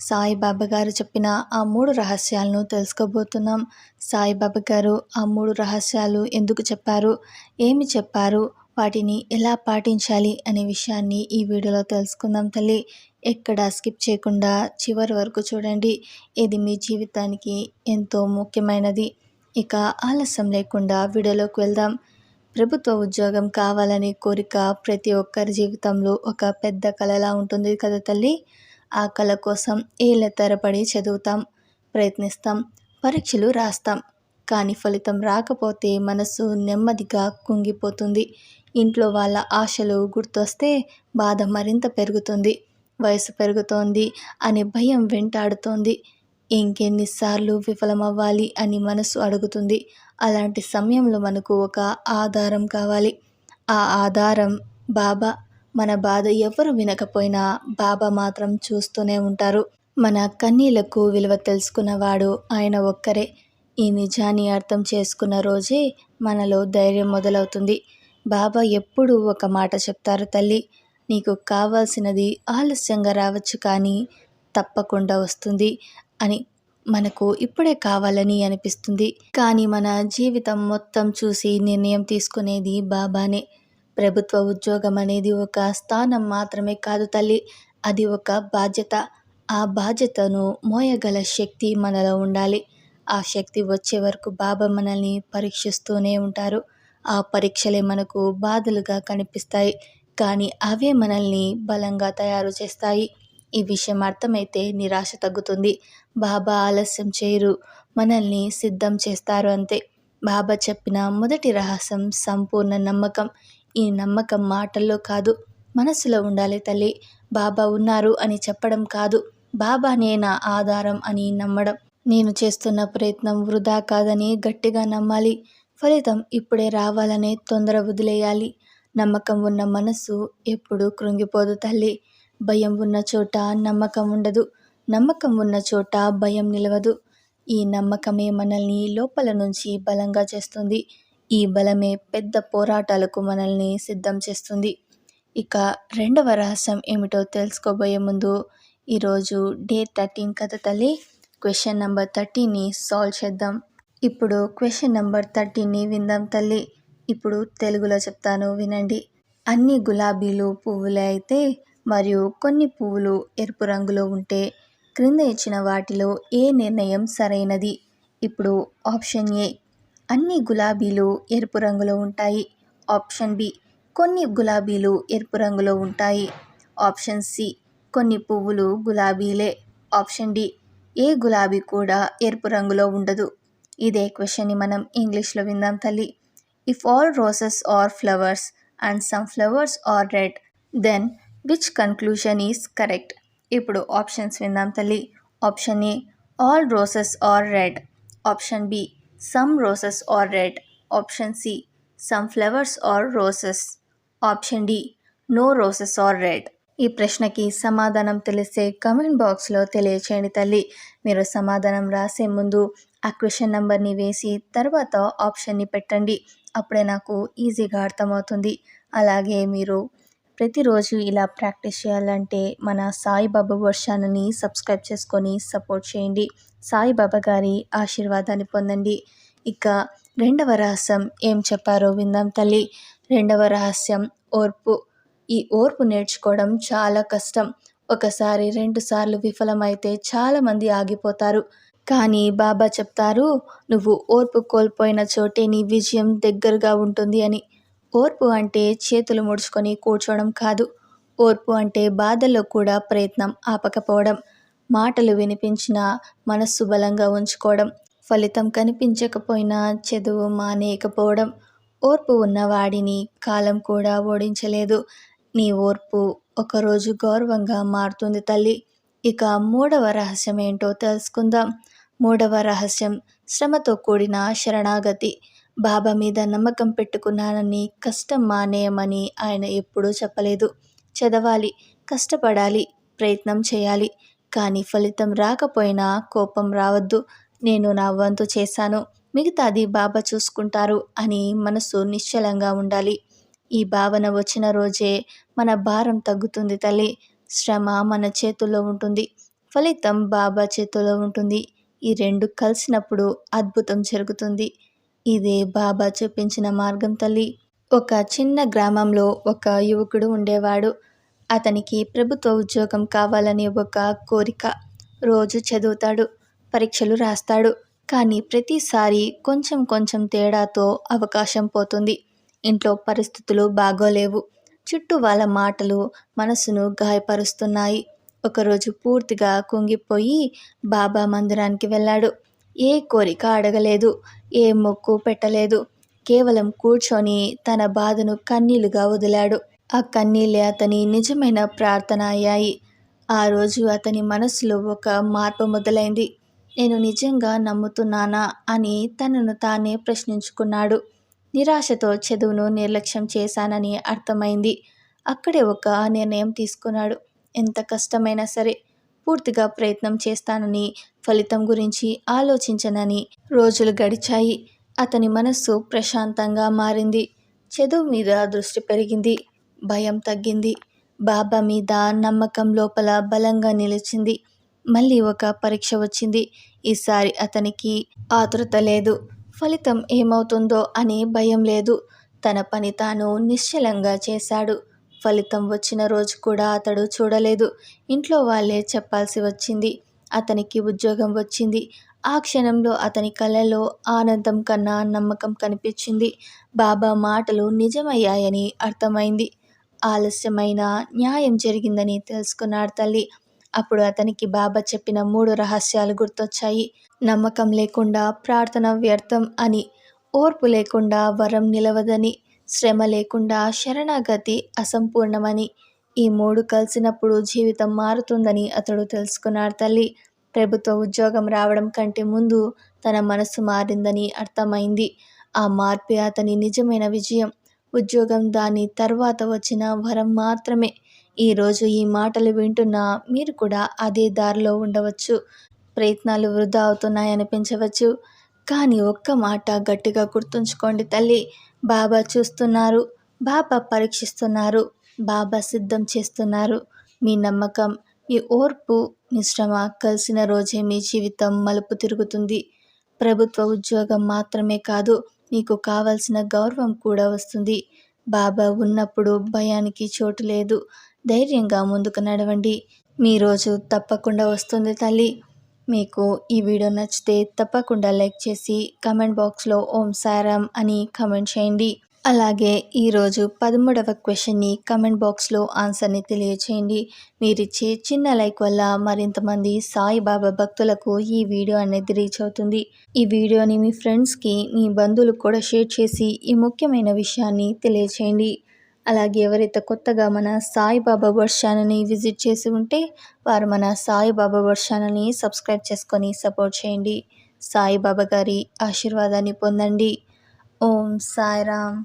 సాయిబాబా గారు చెప్పిన ఆ మూడు రహస్యాలను తెలుసుకోబోతున్నాం. సాయిబాబా గారు ఆ మూడు రహస్యాలు ఎందుకు చెప్పారు? ఏమి చెప్పారు? వాటిని ఎలా పాటించాలి అనే విషయాన్ని ఈ వీడియోలో తెలుసుకుందాం తల్లి. ఎక్కడ స్కిప్ చేయకుండా చివరి వరకు చూడండి. ఇది మీ జీవితానికి ఎంతో ముఖ్యమైనది. ఇక ఆలస్యం లేకుండా వీడియోలోకి వెళ్దాం. ప్రభుత్వ ఉద్యోగం కావాలనే కోరిక ప్రతి ఒక్కరి జీవితంలో ఒక పెద్ద కళలా ఉంటుంది కదా తల్లి? ఆ కళ కోసం ఏళ్ళ తరబడి చదువుతాం ప్రయత్నిస్తాం పరీక్షలు రాస్తాం. కానీ ఫలితం రాకపోతే మనసు నెమ్మదిగా కుంగిపోతుంది. ఇంట్లో వాళ్ళ ఆశలు గుర్తొస్తే బాధ మరింత పెరుగుతుంది. వయసు పెరుగుతోంది అనే భయం వెంటాడుతోంది. ఇంకెన్నిసార్లు విఫలమవ్వాలి అని మనసు అడుగుతుంది. అలాంటి సమయంలో మనకు ఒక ఆధారం కావాలి. ఆ ఆధారం బాబా మన బాధ ఎవరు వినకపోయినా బాబా మాత్రం చూస్తూనే ఉంటారు. మన కన్నీళ్ళకు విలువ తెలుసుకున్నవాడు ఆయన ఒక్కరే. ఈ నిజాన్ని అర్థం చేసుకున్న రోజే మనలో ధైర్యం మొదలవుతుంది. బాబా ఎప్పుడు ఒక మాట చెప్తారు తల్లి. నీకు కావాల్సినది ఆలస్యంగా రావచ్చు కానీ తప్పకుండా వస్తుంది అని. మనకు ఇప్పుడే కావాలని అనిపిస్తుంది. కానీ మన జీవితం మొత్తం చూసి నిర్ణయం తీసుకునేది బాబానే. ప్రభుత్వ ఉద్యోగం అనేది ఒక స్థానం మాత్రమే కాదు తల్లి. అది ఒక బాధ్యత. ఆ బాధ్యతను మోయగల శక్తి మనలో ఉండాలి. ఆ శక్తి వచ్చే వరకు బాబా మనల్ని పరీక్షిస్తూనే ఉంటారు. ఆ పరీక్షలే మనకు బాధలుగా కనిపిస్తాయి. కానీ అవే మనల్ని బలంగా తయారు చేస్తాయి. ఈ విషయం అర్థమైతే నిరాశ తగ్గుతుంది. బాబా ఆలస్యం చేయరు. మనల్ని సిద్ధం చేస్తారు అంతే. బాబా చెప్పిన మొదటి రహస్యం సంపూర్ణ నమ్మకం. ఈ నమ్మకం మాటల్లో కాదు మనసులో ఉండాలి తల్లి. బాబా ఉన్నారు అని చెప్పడం కాదు. బాబానే నా ఆధారం అని నమ్మడం. నేను చేస్తున్న ప్రయత్నం వృధా కాదని గట్టిగా నమ్మాలి. ఫలితం ఇప్పుడే రావాలనే తొందర వదిలేయాలి. నమ్మకం ఉన్న మనసు ఎప్పుడు కృంగిపోదు తల్లి. భయం ఉన్న చోట నమ్మకం ఉండదు. నమ్మకం ఉన్న చోట భయం నిలవదు. ఈ నమ్మకమే మనల్ని లోపల నుంచి బలంగా చేస్తుంది. ఈ బలమే పెద్ద పోరాటాలకు మనల్ని సిద్ధం చేస్తుంది. ఇక రెండవ రహస్యం ఏమిటో తెలుసుకోబోయే ముందు ఈరోజు డే థర్టీన్ కథ తల్లి. క్వశ్చన్ నెంబర్ థర్టీని సాల్వ్ చేద్దాం. ఇప్పుడు క్వశ్చన్ నెంబర్ థర్టీని విందాం తల్లి. ఇప్పుడు తెలుగులో చెప్తాను వినండి. అన్ని గులాబీలు పువ్వులే అయితే మరియు కొన్ని పువ్వులు ఎరుపు రంగులో ఉంటే క్రింద ఇచ్చిన వాటిలో ఏ నిర్ణయం సరైనది? ఇప్పుడు ఆప్షన్ ఏ అన్ని గులాబీలు ఎరుపు రంగులో ఉంటాయి. ఆప్షన్ బి కొన్ని గులాబీలు ఎరుపు రంగులో ఉంటాయి. ఆప్షన్ సి కొన్ని పువ్వులు గులాబీలే. ఆప్షన్ డి ఏ గులాబీ కూడా ఎరుపు రంగులో ఉండదు. ఇదే క్వశ్చన్ని మనం ఇంగ్లీష్లో విందాం తల్లి. If all roses are flowers and some flowers are red then which conclusion is correct ఇప్పుడు ఆప్షన్స్ విందాం తల్లి. Option A all roses are red option B some roses are red option C some flowers are roses option D no roses are red ఈ ప్రశ్నకి సమాధానం తెలిస్తే comment బాక్స్లో తెలియచేయండి తల్లి. మీరు సమాధానం రాసే ముందు ఆ క్వశ్చన్ నెంబర్ని వేసి తర్వాత ఆప్షన్ని పెట్టండి. అప్పుడే నాకు ఈజీగా అర్థమవుతుంది. అలాగే మీరు ప్రతిరోజు ఇలా ప్రాక్టీస్ చేయాలంటే మన సాయిబాబా వర్షాన్ని సబ్స్క్రైబ్ చేసుకొని సపోర్ట్ చేయండి. సాయిబాబా గారి ఆశీర్వాదాన్ని పొందండి. ఇక రెండవ రహస్యం ఏం చెప్పారో విందాం తల్లి. రెండవ రహస్యం ఓర్పు. ఈ ఓర్పు నేర్చుకోవడం చాలా కష్టం. ఒకసారి రెండుసార్లు విఫలమైతే చాలామంది ఆగిపోతారు. కానీ బాబా చెప్తారు నువ్వు ఓర్పు కోల్పోయిన చోటే నీ విజయం దగ్గరగా ఉంటుంది అని. ఓర్పు అంటే చేతులు ముడుచుకొని కూర్చోవడం కాదు. ఓర్పు అంటే బాధల్లో కూడా ప్రయత్నం ఆపకపోవడం మాటలు వినిపించినా మనస్సు బలంగా ఉంచుకోవడం ఫలితం కనిపించకపోయినా చదువు మానేయకపోవడం. ఓర్పు ఉన్నవాడిని కాలం కూడా ఓడించలేదు. నీ ఓర్పు ఒకరోజు గౌరవంగా మారుతుంది తల్లి. ఇక మూడవ రహస్యం ఏంటో తెలుసుకుందాం. మూడవ రహస్యం శ్రమతో కూడిన శరణాగతి. బాబా మీద నమ్మకం పెట్టుకున్నానని కష్టం మానేయమని ఆయన ఎప్పుడూ చెప్పలేదు. చదవాలి కష్టపడాలి ప్రయత్నం చేయాలి. కానీ ఫలితం రాకపోయినా కోపం రావద్దు. నేను నా వంతు చేశాను. మిగతాది బాబా చూసుకుంటారు అని మనసు నిశ్చలంగా ఉండాలి. ఈ భావన వచ్చిన రోజే మన భారం తగ్గుతుంది తల్లి. శ్రమ మన చేతుల్లో ఉంటుంది. ఫలితం బాబా చేతుల్లో ఉంటుంది. ఈ రెండు కలిసినప్పుడు అద్భుతం జరుగుతుంది. ఇదే బాబా చూపించిన మార్గం తల్లి. ఒక చిన్న గ్రామంలో ఒక యువకుడు ఉండేవాడు. అతనికి ప్రభుత్వ ఉద్యోగం కావాలని ఒక కోరిక. రోజు చదువుతాడు పరీక్షలు రాస్తాడు. కానీ ప్రతిసారి కొంచెం కొంచెం తేడాతో అవకాశం పోతుంది. ఇంట్లో పరిస్థితులు బాగోలేవు. చుట్టూ వాళ్ళ మాటలు మనసును గాయపరుస్తున్నాయి. ఒకరోజు పూర్తిగా కుంగిపోయి బాబా మందిరానికి వెళ్ళాడు. ఏ కోరిక అడగలేదు ఏ మొక్కు పెట్టలేదు. కేవలం కూర్చొని తన బాధను కన్నీలుగా వదిలాడు. ఆ కన్నీళ్ళే అతని నిజమైన ప్రార్థన అయ్యాయి. ఆ రోజు అతని మనసులో ఒక మార్పు మొదలైంది. నేను నిజంగా నమ్ముతున్నానా? అని తనను తానే ప్రశ్నించుకున్నాడు. నిరాశతో చదువును నిర్లక్ష్యం చేశానని అర్థమైంది. అక్కడే ఒక నిర్ణయం తీసుకున్నాడు. ఎంత కష్టమైనా సరే పూర్తిగా ప్రయత్నం చేస్తానని ఫలితం గురించి ఆలోచించనని రోజులు గడిచాయి. అతని మనస్సు ప్రశాంతంగా మారింది. చదువు మీద దృష్టి పెరిగింది. భయం తగ్గింది. బాబా మీద నమ్మకం లోపల బలంగా నిలిచింది. మళ్ళీ ఒక పరీక్ష వచ్చింది. ఈసారి అతనికి ఆతృత లేదు. ఫలితం ఏమవుతుందో అని భయం లేదు. తన పని తాను నిశ్చలంగా చేశాడు. ఫలితం వచ్చిన రోజు కూడా అతడు చూడలేదు. ఇంట్లో వాళ్ళే చెప్పాల్సి వచ్చింది. అతనికి ఉద్యోగం వచ్చింది. ఆ క్షణంలో అతని కళ్ళలో ఆనందం కన్నా నమ్మకం కనిపించింది. బాబా మాటలు నిజమయ్యాయని అర్థమైంది. ఆలస్యమైన న్యాయం జరిగిందని తెలుసుకున్నాడు తల్లి. అప్పుడు అతనికి బాబా చెప్పిన మూడు రహస్యాలు గుర్తొచ్చాయి. నమ్మకం లేకుండా ప్రార్థన వ్యర్థం అని ఓర్పు లేకుండా వరం నిలవదని శ్రమ లేకుండా శరణాగతి అసంపూర్ణమని ఈ మూడు కలిసినప్పుడు జీవితం మారుతుందని అతడు తెలుసుకున్నాడు తల్లి. ప్రభుత్వ ఉద్యోగం రావడం కంటే ముందు తన మనసు మారిందని అర్థమైంది. ఆ మార్పే అతని నిజమైన విజయం. ఉద్యోగం దాని తర్వాత వచ్చిన వరం మాత్రమే. ఈరోజు ఈ మాటలు వింటున్న మీరు కూడా అదే దారిలో ఉండవచ్చు. ప్రయత్నాలు వృధా అవుతున్నాయనిపించవచ్చు కానీ ఒక్క మాట గట్టిగా గుర్తుంచుకోండి తల్లి. బాబా చూస్తున్నారు. బాబా పరీక్షిస్తున్నారు. బాబా సిద్ధం చేస్తున్నారు. మీ నమ్మకం మీ ఓర్పు మీ శ్రమ కలిసిన రోజే మీ జీవితం మలుపు తిరుగుతుంది. ప్రభుత్వ ఉద్యోగం మాత్రమే కాదు మీకు కావలసిన గౌరవం కూడా వస్తుంది. బాబా ఉన్నప్పుడు భయానికి చోటు లేదు. ధైర్యంగా ముందుకు నడవండి. మీ రోజు తప్పకుండా వస్తుంది తల్లి. మీకు ఈ వీడియో నచ్చితే తప్పకుండా లైక్ చేసి కమెంట్ బాక్స్లో ఓం సారాం అని కమెంట్ చేయండి. అలాగే ఈరోజు పదమూడవ క్వశ్చన్ని కమెంట్ బాక్స్లో ఆన్సర్ని తెలియచేయండి. మీరిచ్చే చిన్న లైక్ వల్ల మరింతమంది సాయిబాబా భక్తులకు ఈ వీడియో అనేది రీచ్ అవుతుంది. ఈ వీడియోని మీ ఫ్రెండ్స్కి మీ బంధువులకు కూడా షేర్ చేసి ఈ ముఖ్యమైన విషయాన్ని తెలియచేయండి. అలాగే ఎవరైతే కొత్తగా మన సాయిబాబా వర్డ్ ఛానల్ని విజిట్ చేసి ఉంటే వారు మన సాయిబాబా వర్డ్ ఛానల్ని సబ్స్క్రైబ్ చేసుకొని సపోర్ట్ చేయండి. సాయిబాబా గారి ఆశీర్వాదాన్ని పొందండి. ఓం సాయిరామ్.